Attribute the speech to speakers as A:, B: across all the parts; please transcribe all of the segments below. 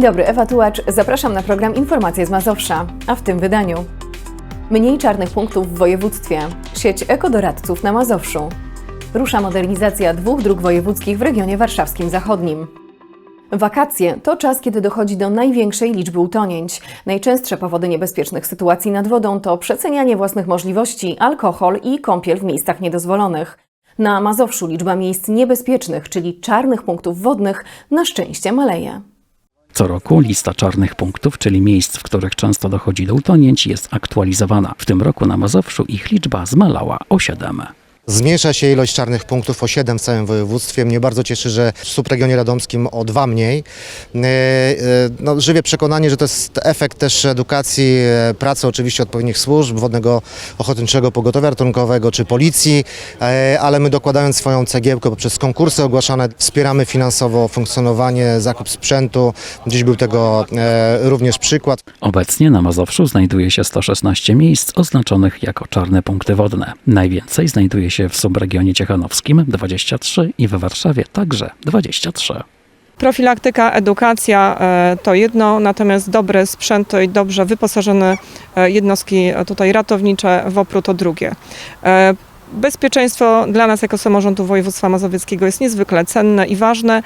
A: Dzień dobry, Ewa Tułacz. Zapraszam na program Informacje z Mazowsza, a w tym wydaniu mniej czarnych punktów w województwie, sieć ekodoradców na Mazowszu. Rusza modernizacja dwóch dróg wojewódzkich w regionie warszawskim zachodnim. Wakacje to czas, kiedy dochodzi do największej liczby utonięć. Najczęstsze powody niebezpiecznych sytuacji nad wodą to przecenianie własnych możliwości, alkohol i kąpiel w miejscach niedozwolonych. Na Mazowszu liczba miejsc niebezpiecznych, czyli czarnych punktów wodnych, na szczęście maleje.
B: Co roku lista czarnych punktów, czyli miejsc, w których często dochodzi do utonięć, jest aktualizowana. W tym roku na Mazowszu ich liczba zmalała o 7.
C: Zmniejsza się ilość czarnych punktów o 7 w całym województwie. Mnie bardzo cieszy, że w subregionie radomskim o 2 mniej. E, e, No, żywię przekonanie, że to jest efekt też edukacji, e, pracy oczywiście odpowiednich służb, Wodnego Ochotniczego Pogotowia Ratunkowego czy Policji, ale my dokładając swoją cegiełkę poprzez konkursy ogłaszane wspieramy finansowo funkcjonowanie, zakup sprzętu. Dziś był tego również przykład.
B: Obecnie na Mazowszu znajduje się 116 miejsc oznaczonych jako czarne punkty wodne. Najwięcej znajduje się w subregionie ciechanowskim 23 i we Warszawie także 23.
D: Profilaktyka, edukacja e, to jedno, natomiast dobre sprzęty i dobrze wyposażone e, jednostki tutaj ratownicze WOPR-u to drugie. E, Bezpieczeństwo dla nas jako samorządu województwa mazowieckiego jest niezwykle cenne i ważne.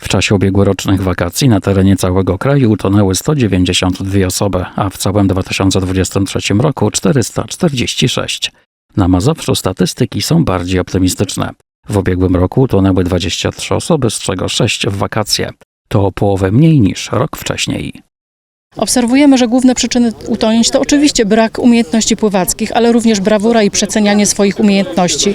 B: W czasie ubiegłorocznych wakacji na terenie całego kraju utonęły 192 osoby, a w całym 2023 roku 446. Na Mazowszu statystyki są bardziej optymistyczne. W ubiegłym roku utonęły 23 osoby, z czego 6 w wakacje. To o połowę mniej niż rok wcześniej.
E: Obserwujemy, że główne przyczyny utonięć to oczywiście brak umiejętności pływackich, ale również brawura i przecenianie swoich umiejętności,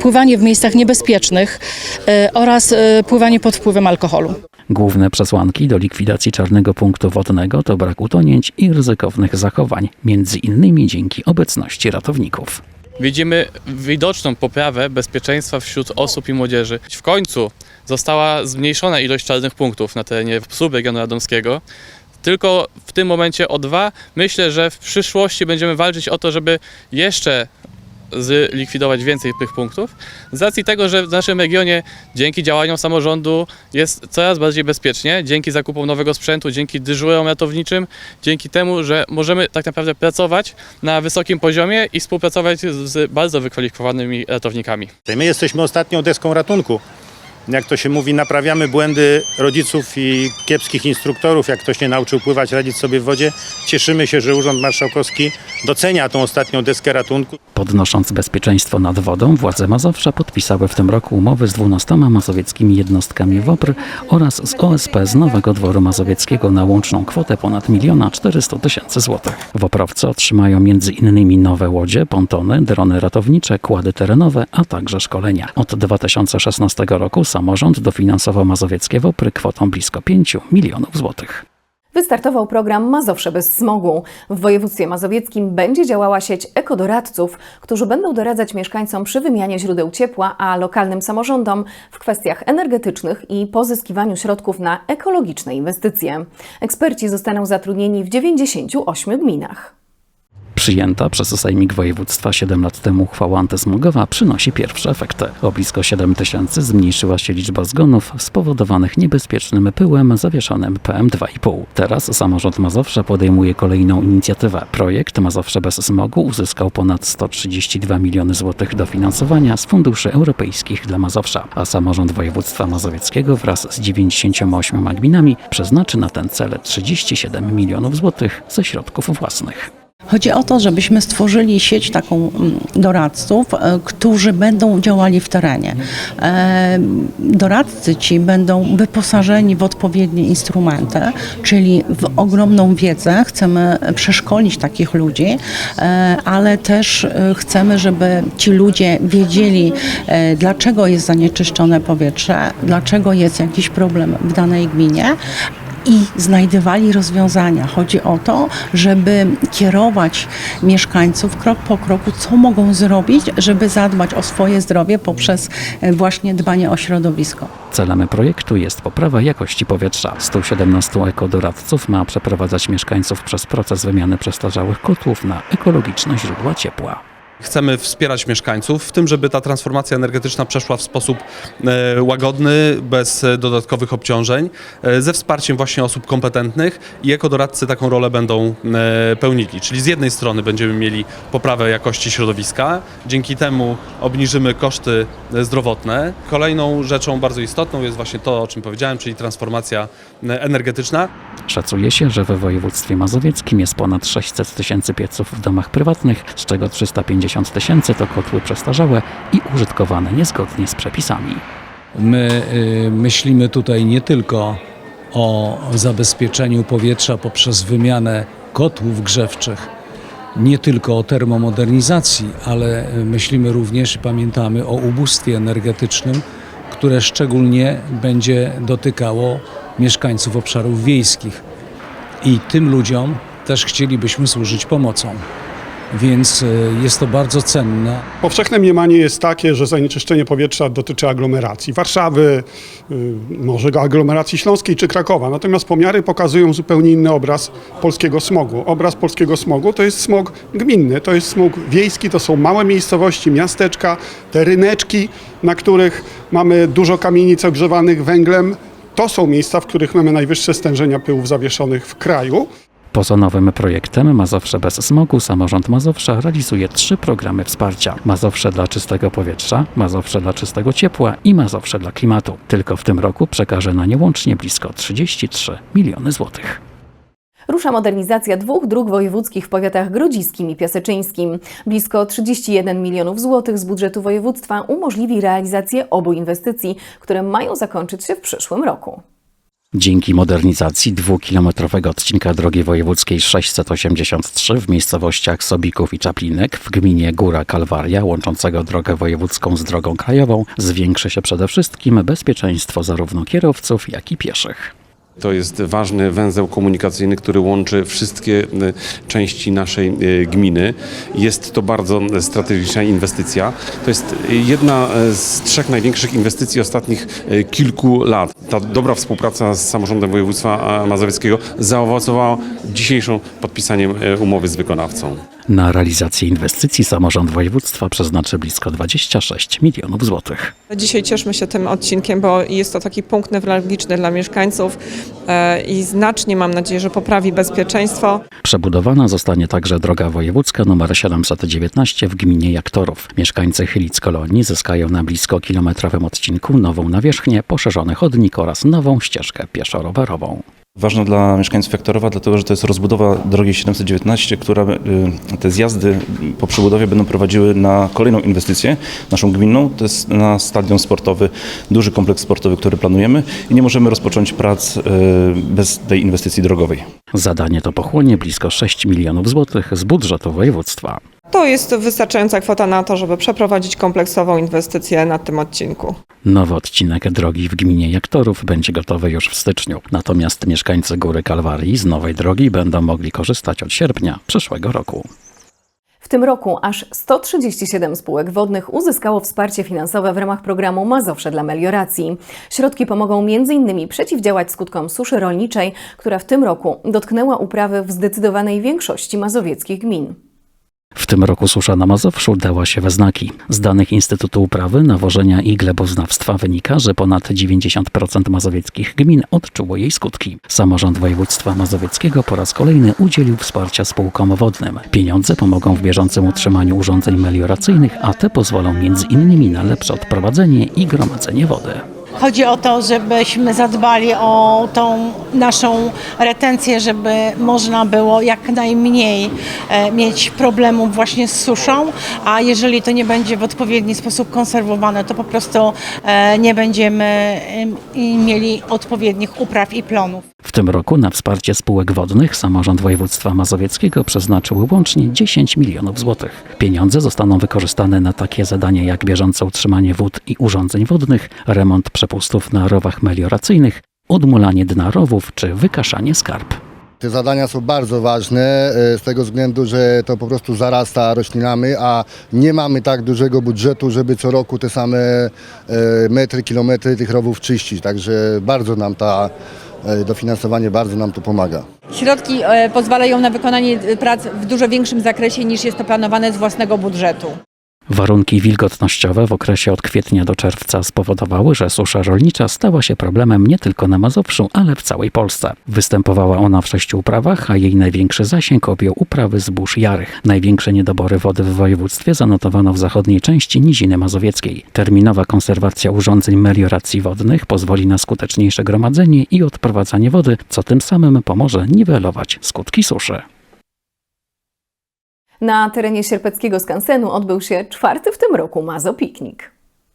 E: pływanie w miejscach niebezpiecznych e, oraz e, pływanie pod wpływem alkoholu.
B: Główne przesłanki do likwidacji czarnego punktu wodnego to brak utonięć i ryzykownych zachowań, między innymi dzięki obecności ratowników.
F: Widzimy widoczną poprawę bezpieczeństwa wśród osób i młodzieży. W końcu została zmniejszona ilość czarnych punktów na terenie subregionu radomskiego. Tylko w tym momencie o dwa. Myślę, że w przyszłości będziemy walczyć o to, żeby jeszcze zlikwidować więcej tych punktów. Z racji tego, że w naszym regionie dzięki działaniom samorządu jest coraz bardziej bezpiecznie, dzięki zakupom nowego sprzętu, dzięki dyżurom ratowniczym, dzięki temu, że możemy tak naprawdę pracować na wysokim poziomie i współpracować z bardzo wykwalifikowanymi ratownikami.
G: My jesteśmy ostatnią deską ratunku. Jak to się mówi, naprawiamy błędy rodziców i kiepskich instruktorów. Jak ktoś nie nauczył pływać, radzić sobie w wodzie. Cieszymy się, że Urząd Marszałkowski docenia tą ostatnią deskę ratunku.
B: Podnosząc bezpieczeństwo nad wodą, władze Mazowsza podpisały w tym roku umowy z 12 mazowieckimi jednostkami WOPR oraz z OSP z Nowego Dworu Mazowieckiego na łączną kwotę ponad 1 400 tysięcy złotych. WOPRowcy otrzymają m.in. nowe łodzie, pontony, drony ratownicze, kłady terenowe, a także szkolenia. Od 2016 roku samorząd dofinansował mazowieckie WOPR kwotą blisko 5 milionów złotych.
A: Wystartował program Mazowsze bez smogu. W województwie mazowieckim będzie działała sieć ekodoradców, którzy będą doradzać mieszkańcom przy wymianie źródeł ciepła, a lokalnym samorządom w kwestiach energetycznych i pozyskiwaniu środków na ekologiczne inwestycje. Eksperci zostaną zatrudnieni w 98 gminach.
B: Przyjęta przez Sejmik Województwa 7 lat temu uchwała antysmogowa przynosi pierwsze efekty. O blisko 7 tysięcy zmniejszyła się liczba zgonów spowodowanych niebezpiecznym pyłem zawieszonym PM2,5. Teraz samorząd Mazowsza podejmuje kolejną inicjatywę. Projekt Mazowsze bez smogu uzyskał ponad 132 miliony złotych dofinansowania z funduszy europejskich dla Mazowsza, a samorząd województwa mazowieckiego wraz z 98 gminami przeznaczy na ten cel 37 milionów złotych ze środków własnych.
H: Chodzi o to, żebyśmy stworzyli sieć taką mm, doradców, e, którzy będą działali w terenie. E, Doradcy ci będą wyposażeni w odpowiednie instrumenty, czyli w ogromną wiedzę. Chcemy przeszkolić takich ludzi, e, ale też chcemy, żeby ci ludzie wiedzieli, dlaczego jest zanieczyszczone powietrze, dlaczego jest jakiś problem w danej gminie, i znajdywali rozwiązania. Chodzi o to, żeby kierować mieszkańców krok po kroku, co mogą zrobić, żeby zadbać o swoje zdrowie poprzez e, właśnie dbanie o środowisko.
B: Celem projektu jest poprawa jakości powietrza. 117 ekodoradców ma przeprowadzać mieszkańców przez proces wymiany przestarzałych kotłów na ekologiczne źródła ciepła.
I: Chcemy wspierać mieszkańców w tym, żeby ta transformacja energetyczna przeszła w sposób e, łagodny, bez dodatkowych obciążeń, e, ze wsparciem właśnie osób kompetentnych i ekodoradcy taką rolę będą e, pełnili. Czyli z jednej strony będziemy mieli poprawę jakości środowiska, dzięki temu obniżymy koszty zdrowotne. Kolejną rzeczą bardzo istotną jest właśnie to, o czym powiedziałem, czyli transformacja energetyczna.
B: Szacuje się, że we województwie mazowieckim jest ponad 600 tysięcy pieców w domach prywatnych, z czego 350 tysięcy to kotły przestarzałe i użytkowane niezgodnie z przepisami.
J: My y, myślimy tutaj nie tylko o zabezpieczeniu powietrza poprzez wymianę kotłów grzewczych, nie tylko o termomodernizacji, ale y, myślimy również i pamiętamy o ubóstwie energetycznym, które szczególnie będzie dotykało mieszkańców obszarów wiejskich. I tym ludziom też chcielibyśmy służyć pomocą. Więc y, jest to bardzo cenne.
K: Powszechne mniemanie jest takie, że zanieczyszczenie powietrza dotyczy aglomeracji Warszawy, y, może aglomeracji śląskiej czy Krakowa. Natomiast pomiary pokazują zupełnie inny obraz polskiego smogu. Obraz polskiego smogu to jest smog gminny, to jest smog wiejski, to są małe miejscowości, miasteczka, te ryneczki, na których mamy dużo kamienic ogrzewanych węglem. To są miejsca, w których mamy najwyższe stężenia pyłów zawieszonych w kraju.
B: Poza nowym projektem Mazowsze bez smogu samorząd Mazowsza realizuje trzy programy wsparcia. Mazowsze dla czystego powietrza, Mazowsze dla czystego ciepła i Mazowsze dla klimatu. Tylko w tym roku przekaże na nie łącznie blisko 33 miliony złotych.
A: Rusza modernizacja dwóch dróg wojewódzkich w powiatach grodziskim i piaseczyńskim. Blisko 31 milionów złotych z budżetu województwa umożliwi realizację obu inwestycji, które mają zakończyć się w przyszłym roku.
B: Dzięki modernizacji dwukilometrowego odcinka drogi wojewódzkiej 683 w miejscowościach Sobików i Czaplinek w gminie Góra Kalwaria łączącego drogę wojewódzką z drogą krajową zwiększy się przede wszystkim bezpieczeństwo zarówno kierowców, jak i pieszych.
L: To jest ważny węzeł komunikacyjny, który łączy wszystkie e, części naszej e, gminy. Jest to bardzo strategiczna inwestycja. To jest jedna e, z trzech największych inwestycji ostatnich e, kilku lat. Ta dobra współpraca z samorządem województwa mazowieckiego zaowocowała dzisiejszym podpisaniem e, umowy z wykonawcą.
B: Na realizację inwestycji samorząd województwa przeznaczy blisko 26 milionów złotych.
D: Dzisiaj cieszmy się tym odcinkiem, bo jest to taki punkt newralgiczny dla mieszkańców e, i znacznie mam nadzieję, że poprawi bezpieczeństwo.
B: Przebudowana zostanie także droga wojewódzka nr 719 w gminie Jaktorów. Mieszkańcy Chylic Kolonii zyskają na blisko kilometrowym odcinku nową nawierzchnię, poszerzony chodnik oraz nową ścieżkę pieszo-rowerową.
M: Ważna dla mieszkańców Jaktorowa, dlatego że to jest rozbudowa drogi 719, która y, te zjazdy po przebudowie będą prowadziły na kolejną inwestycję naszą gminną. To jest na stadion sportowy, duży kompleks sportowy, który planujemy i nie możemy rozpocząć prac y, bez tej inwestycji drogowej.
B: Zadanie to pochłonie blisko 6 milionów złotych z budżetu województwa.
D: To jest wystarczająca kwota na to, żeby przeprowadzić kompleksową inwestycję na tym odcinku.
B: Nowy odcinek drogi w gminie Jaktorów będzie gotowy już w styczniu. Natomiast mieszkańcy Góry Kalwarii z nowej drogi będą mogli korzystać od sierpnia przyszłego roku.
A: W tym roku aż 137 spółek wodnych uzyskało wsparcie finansowe w ramach programu Mazowsze dla melioracji. Środki pomogą m.in. przeciwdziałać skutkom suszy rolniczej, która w tym roku dotknęła uprawy w zdecydowanej większości mazowieckich gmin.
B: W tym roku susza na Mazowszu dała się we znaki. Z danych Instytutu Uprawy, Nawożenia i Gleboznawstwa wynika, że ponad 90% mazowieckich gmin odczuło jej skutki. Samorząd województwa mazowieckiego po raz kolejny udzielił wsparcia spółkom wodnym. Pieniądze pomogą w bieżącym utrzymaniu urządzeń melioracyjnych, a te pozwolą m.in. na lepsze odprowadzenie i gromadzenie wody.
N: Chodzi o to, żebyśmy zadbali o tą naszą retencję, żeby można było jak najmniej e, mieć problemów właśnie z suszą, a jeżeli to nie będzie w odpowiedni sposób konserwowane, to po prostu e, nie będziemy e, mieli odpowiednich upraw i plonów.
B: W tym roku na wsparcie spółek wodnych samorząd województwa mazowieckiego przeznaczył łącznie 10 milionów złotych. Pieniądze zostaną wykorzystane na takie zadania jak bieżące utrzymanie wód i urządzeń wodnych, remont przepustów na rowach melioracyjnych, odmulanie dna rowów czy wykaszanie skarb.
O: Te zadania są bardzo ważne e, z tego względu, że to po prostu zarasta roślinami, a nie mamy tak dużego budżetu, żeby co roku te same e, metry, kilometry tych rowów czyścić. Także bardzo nam ta e, dofinansowanie bardzo nam tu pomaga.
P: Środki pozwalają na wykonanie prac w dużo większym zakresie niż jest to planowane z własnego budżetu.
B: Warunki wilgotnościowe w okresie od kwietnia do czerwca spowodowały, że susza rolnicza stała się problemem nie tylko na Mazowszu, ale w całej Polsce. Występowała ona w sześciu uprawach, a jej największy zasięg objął uprawy zbóż jarych. Największe niedobory wody w województwie zanotowano w zachodniej części Niziny Mazowieckiej. Terminowa konserwacja urządzeń melioracji wodnych pozwoli na skuteczniejsze gromadzenie i odprowadzanie wody, co tym samym pomoże niwelować skutki suszy.
A: Na terenie sierpeckiego skansenu odbył się czwarty w tym roku Mazopiknik.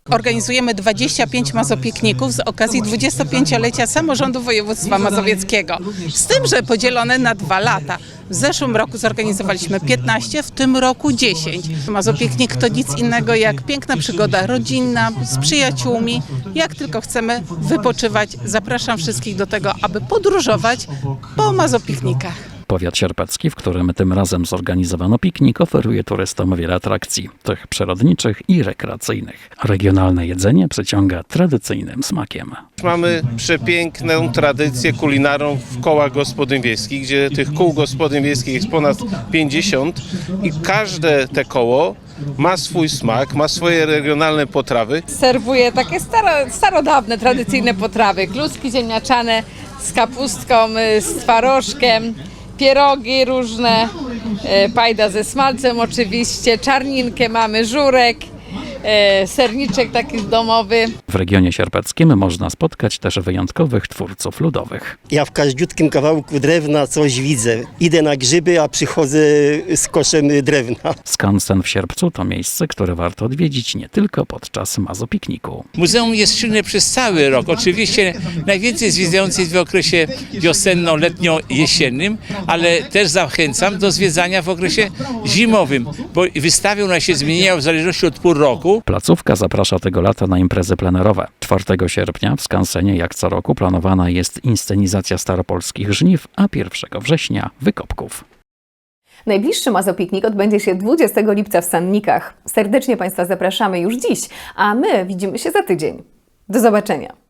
Q: Organizujemy 25 mazopikników z okazji 25-lecia samorządu województwa mazowieckiego. Z tym, że podzielone na dwa lata. W zeszłym roku zorganizowaliśmy 15, w tym roku 10. Mazopiknik to nic innego jak piękna przygoda rodzinna, z przyjaciółmi. Jak tylko chcemy wypoczywać, zapraszam wszystkich do tego, aby podróżować po mazopiknikach.
B: Powiat sierpecki, w którym tym razem zorganizowano piknik, oferuje turystom wiele atrakcji, tych przyrodniczych i rekreacyjnych. Regionalne jedzenie przyciąga tradycyjnym smakiem.
R: Mamy przepiękną tradycję kulinarną w kołach gospodyń wiejskich, gdzie tych kół gospodyń wiejskich jest ponad 50 i każde te koło ma swój smak, ma swoje regionalne potrawy.
S: serwuje takie staro, starodawne, tradycyjne potrawy. Kluski ziemniaczane z kapustką, y, z twarożkiem, pierogi różne, y, pajda ze smalcem oczywiście, czarninkę mamy, żurek, y, serniczek taki domowy.
B: W regionie sierpeckim można spotkać też wyjątkowych twórców ludowych.
T: Ja w każdziutkim kawałku drewna coś widzę. Idę na grzyby, a przychodzę z koszem drewna.
B: Skansen w Sierpcu to miejsce, które warto odwiedzić nie tylko podczas mazopikniku.
U: Muzeum jest czynne przez cały rok. Oczywiście najwięcej zwiedzających jest w okresie wiosenno-letnio-jesiennym, ale też zachęcam do zwiedzania w okresie zimowym, bo wystawy one się zmieniają w zależności od pór roku.
B: Placówka zaprasza tego lata na imprezy plenerowe. 4 sierpnia w Skansenie jak co roku planowana jest inscenizacja staropolskich żniw, a 1 września wykopków.
A: Najbliższy Mazopiknik odbędzie się 20 lipca w Sannikach. Serdecznie Państwa zapraszamy już dziś, a my widzimy się za tydzień. Do zobaczenia.